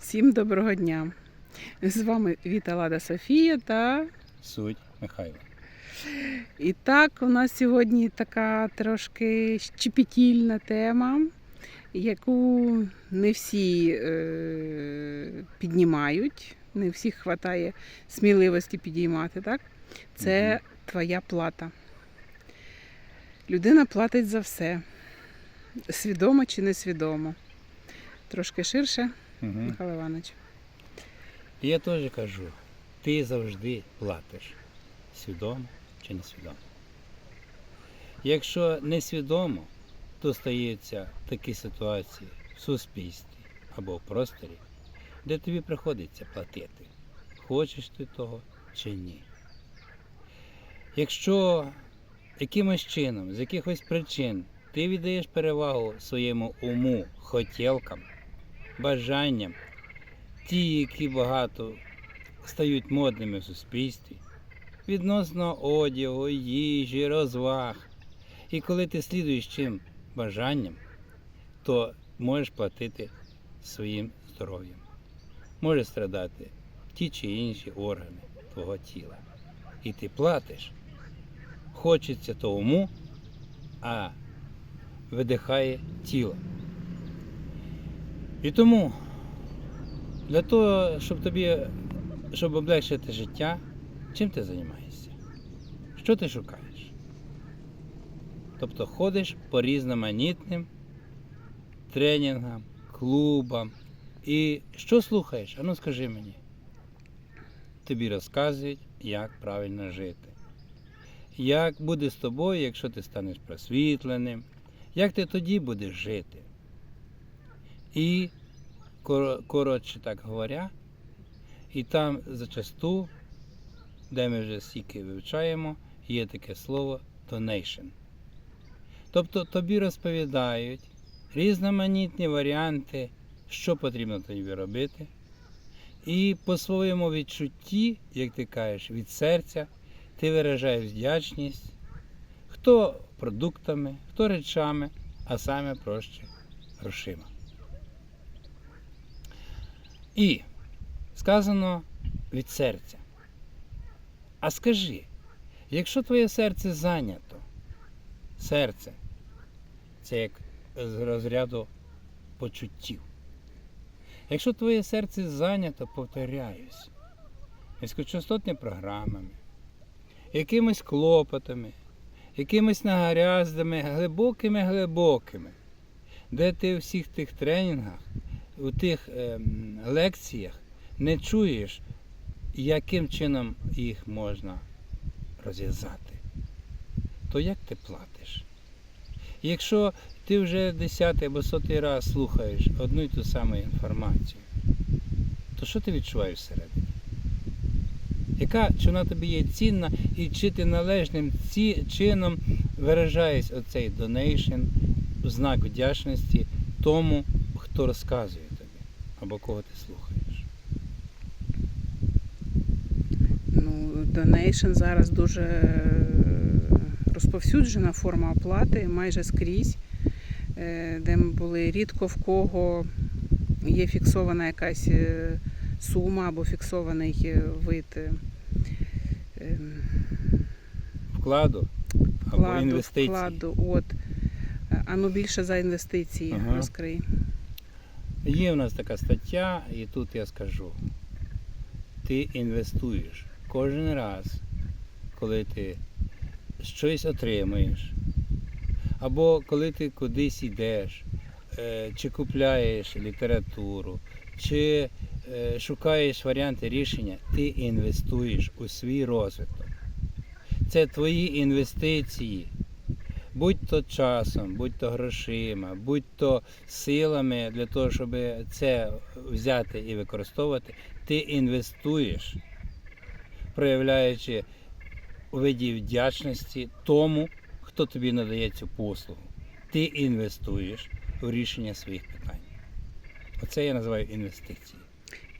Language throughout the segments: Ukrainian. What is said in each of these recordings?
Всім доброго дня! З вами Віта Лада Софія та Суть Михайло. і так у нас сьогодні така трошки щепетільна тема, яку не всі е, піднімають, не всіх вистачає сміливості підіймати. Так? Це Мгм. твоя плата. Людина платить за все. Свідомо чи несвідомо. Трошки ширше, Угу. Михайло Іванович. Я теж кажу, ти завжди платиш. Свідомо чи несвідомо. Якщо несвідомо, то стаються такі ситуації в суспільстві або в просторі, де тобі приходиться платити. Хочеш ти того чи ні. Якщо якимось чином, з якихось причин ти віддаєш перевагу своєму уму, хотілкам, бажанням, ті, які багато стають модними в суспільстві, відносно одягу, їжі, розваг. І коли ти слідуєш чим бажанням, то можеш платити своїм здоров'ям. Може страдати ті чи інші органи твого тіла. І ти платиш. Хочеться то уму, а видихає тіло. І тому для того, щоб тобі, щоб облегшити життя, чим ти займаєшся? Що ти шукаєш? Тобто ходиш по різноманітним тренінгам, клубам. І що слухаєш? Ану скажи мені. Тобі розказують, як правильно жити. Як буде з тобою, якщо ти станеш просвітленим, як ти тоді будеш жити. І коротше так говоря, і там зачасту, де ми вже стільки вивчаємо, є таке слово donation. Тобто тобі розповідають різноманітні варіанти, що потрібно тобі робити. І по своєму відчутті, як ти кажеш, від серця, ти виражаєш вдячність, хто продуктами, хто речами, а саме проще грошима. І сказано від серця. А скажи, якщо твоє серце зайнято, серце це як з розряду почуттів. Якщо твоє серце зайнято, повторяюсь, низькочастотними програмами, якимись клопотами, якимись нагаряздами, глибокими-глибокими, де ти у всіх тих тренінгах, у тих ем, лекціях не чуєш, яким чином їх можна розв'язати, то як ти платиш? Якщо ти вже десятий або сотий раз слухаєш одну і ту саму інформацію, то що ти відчуваєш всередині? Яка чи вона тобі є цінна, і чи ти належним ці, чином виражаєш оцей донейшн знак вдячності тому, хто розказує або кого ти слухаєш? Ну, Donation зараз дуже е, розповсюджена форма оплати майже скрізь, е, де ми були рідко в кого є фіксована якась е, сума або фіксований вид ем, Вкладу або вкладу, інвестицій. вкладу. От. А ну більше за інвестиції Ага. розкрий. Є в нас така стаття, і тут я скажу: ти інвестуєш кожен раз, коли ти щось отримуєш, або коли ти кудись йдеш, е, чи купляєш літературу, чи е, шукаєш варіанти рішення, ти інвестуєш у свій розвиток. Це твої інвестиції. Будь то часом, будь то грошима, будь то силами для того, щоб це взяти і використовувати, ти інвестуєш, проявляючи у виді вдячності тому, хто тобі надає цю послугу. Ти інвестуєш у рішення своїх питань. Оце я називаю інвестиції.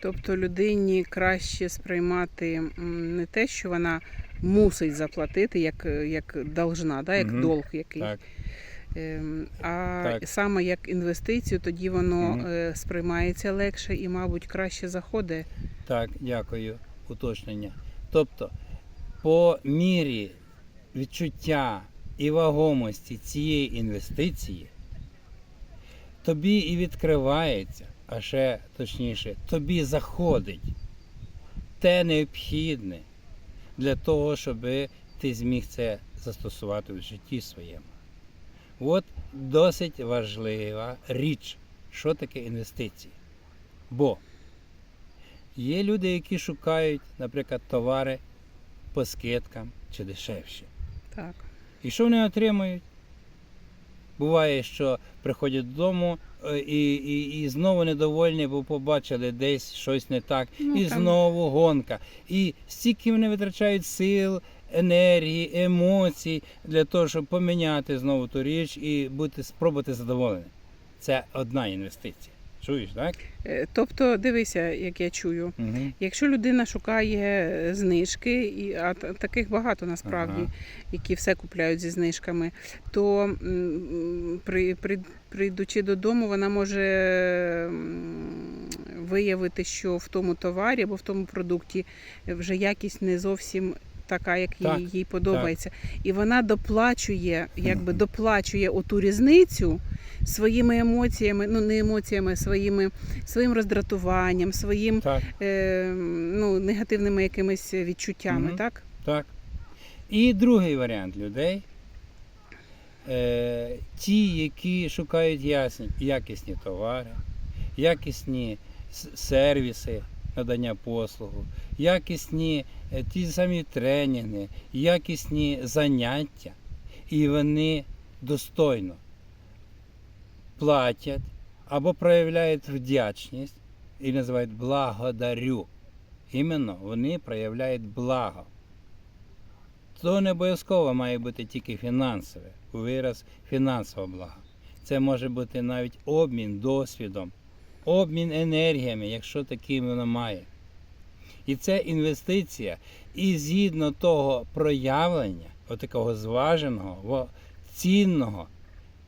Тобто людині краще сприймати не те, що вона мусить заплатити, як, як должна, да, як Мгм. долг який. Так. Ем, А Так. саме як інвестицію, тоді воно е, сприймається легше і, мабуть, краще заходить. Так, дякую. Уточнення. Тобто, по мірі відчуття і вагомості цієї інвестиції, тобі і відкривається, а ще точніше, тобі заходить те необхідне для того, щоб ти зміг це застосувати в житті своєму. От досить важлива річ, що таке інвестиції. Бо Є люди, які шукають, наприклад, товари по скидкам чи дешевші. Так. І що вони отримують? Буває, що приходять додому е, і, і, і знову недовольні, бо побачили десь щось не так, Ну, і там- знову гонка. І стільки вони витрачають сил, енергії, емоцій для того, щоб поміняти знову ту річ і бути, спробувати задоволеним. Це одна інвестиція. Чуєш, так? Е, Тобто, дивися, як я чую. Угу. Якщо людина шукає е, знижки, і а та- таких багато насправді, Ага. які все купляють зі знижками, то при, при, прийдучи додому, вона може виявити, що в тому товарі або в тому продукті вже якість не зовсім. Така, як їй, Так, їй подобається, і вона доплачує, якби доплачує оту різницю своїми емоціями, ну не емоціями, своїми своїм роздратуванням, своїм Так. е, ну, негативними якимись відчуттями, Мгм. так? Так. І другий варіант людей. Е, ті, які шукають ясні, якісні товари, якісні сервіси надання послугу, якісні ті самі тренінги, якісні заняття, і вони достойно платять або проявляють вдячність і називають благодарю. Іменно вони проявляють благо. То не обов'язково має бути тільки фінансове, вираз фінансового блага. Це може бути навіть обмін досвідом, обмін енергіями, якщо таким воно має. І це інвестиція, і згідно того проявлення, отакого зваженого, цінного,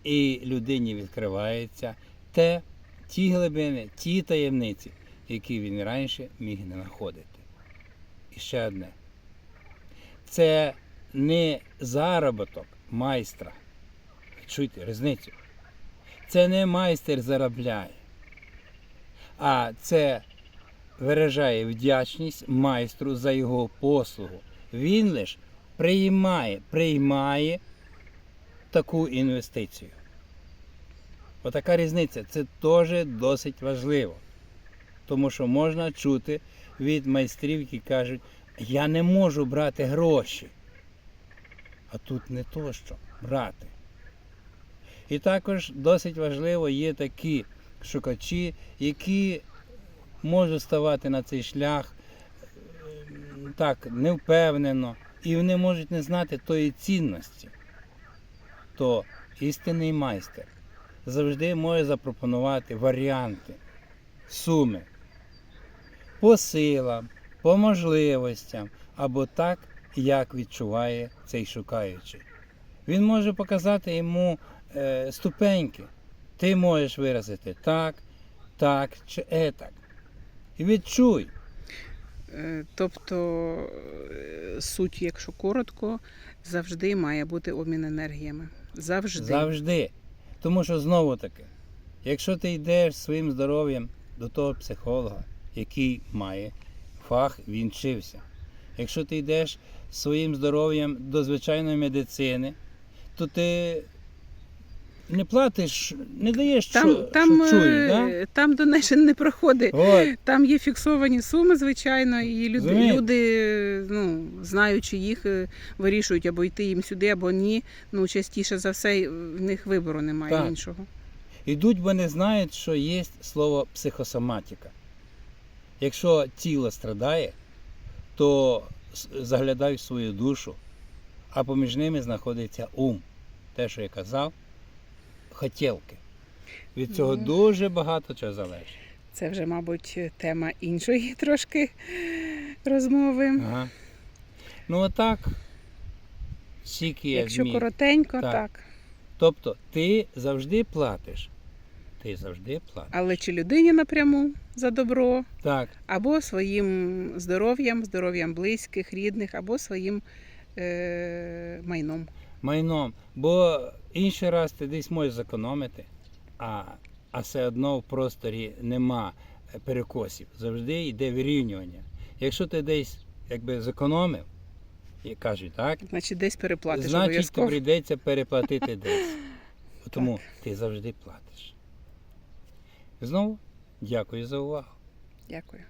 і людині відкривається те, ті глибини, ті таємниці, які він раніше міг не знаходити. І ще одне. Це не заробіток майстра. Чуйте різницю. Це не майстер заробляє, а це виражає вдячність майстру за його послугу. Він лише приймає, приймає таку інвестицію. Отака різниця. Це теж досить важливо. Тому що можна чути від майстрів, які кажуть, я не можу брати гроші. А тут не то що брати. І також досить важливо є такі шукачі, які можуть ставати на цей шлях ем, так невпевнено, і вони можуть не знати тої цінності. То істинний майстер завжди може запропонувати варіанти, суми по силам, по можливостям або так, як відчуває цей шукаючий. Він може показати йому е, ступеньки. Ти можеш виразити так, так чи етак. Відчуй. Е, Тобто е, суть, якщо коротко, завжди має бути обмін енергіями. Завжди. Завжди. Тому що знову таки, якщо ти йдеш своїм здоров'ям до того психолога, який має фах, він вчився. Якщо ти йдеш своїм здоров'ям до звичайної медицини, то ти не платиш, не даєш, Там, що, там, що чуєш. Да? е, там донешен не проходить. От, Там є фіксовані суми, звичайно, і люди, люди ну, знаючи їх, е, вирішують або йти їм сюди, або ні. Ну, частіше за все, в них вибору немає Так. іншого. Ідуть, бо не знають, що є слово психосоматика. Якщо тіло страдає, то заглядай в свою душу, а поміж ними знаходиться ум. Те, що я казав, хотілки. Від цього Ну. дуже багато чого залежить. Це вже, мабуть, тема іншої трошки розмови. Ага. Ну отак, скільки я Якщо зміг, коротенько, Так. так. Тобто ти завжди платиш. Ти завжди платиш. Але чи людині напряму за добро, Так, або своїм здоров'ям, здоров'ям близьких, рідних, або своїм е- майном. Майном. Бо інший раз ти десь можеш зекономити, а, а все одно в просторі нема е, перекосів. Завжди йде вирівнювання. Якщо ти десь якби зекономив, і кажуть, так, Значить, десь переплатиш значить прийдеться переплатити десь. Тому ти завжди платиш. Знову дякую за увагу. Дякую.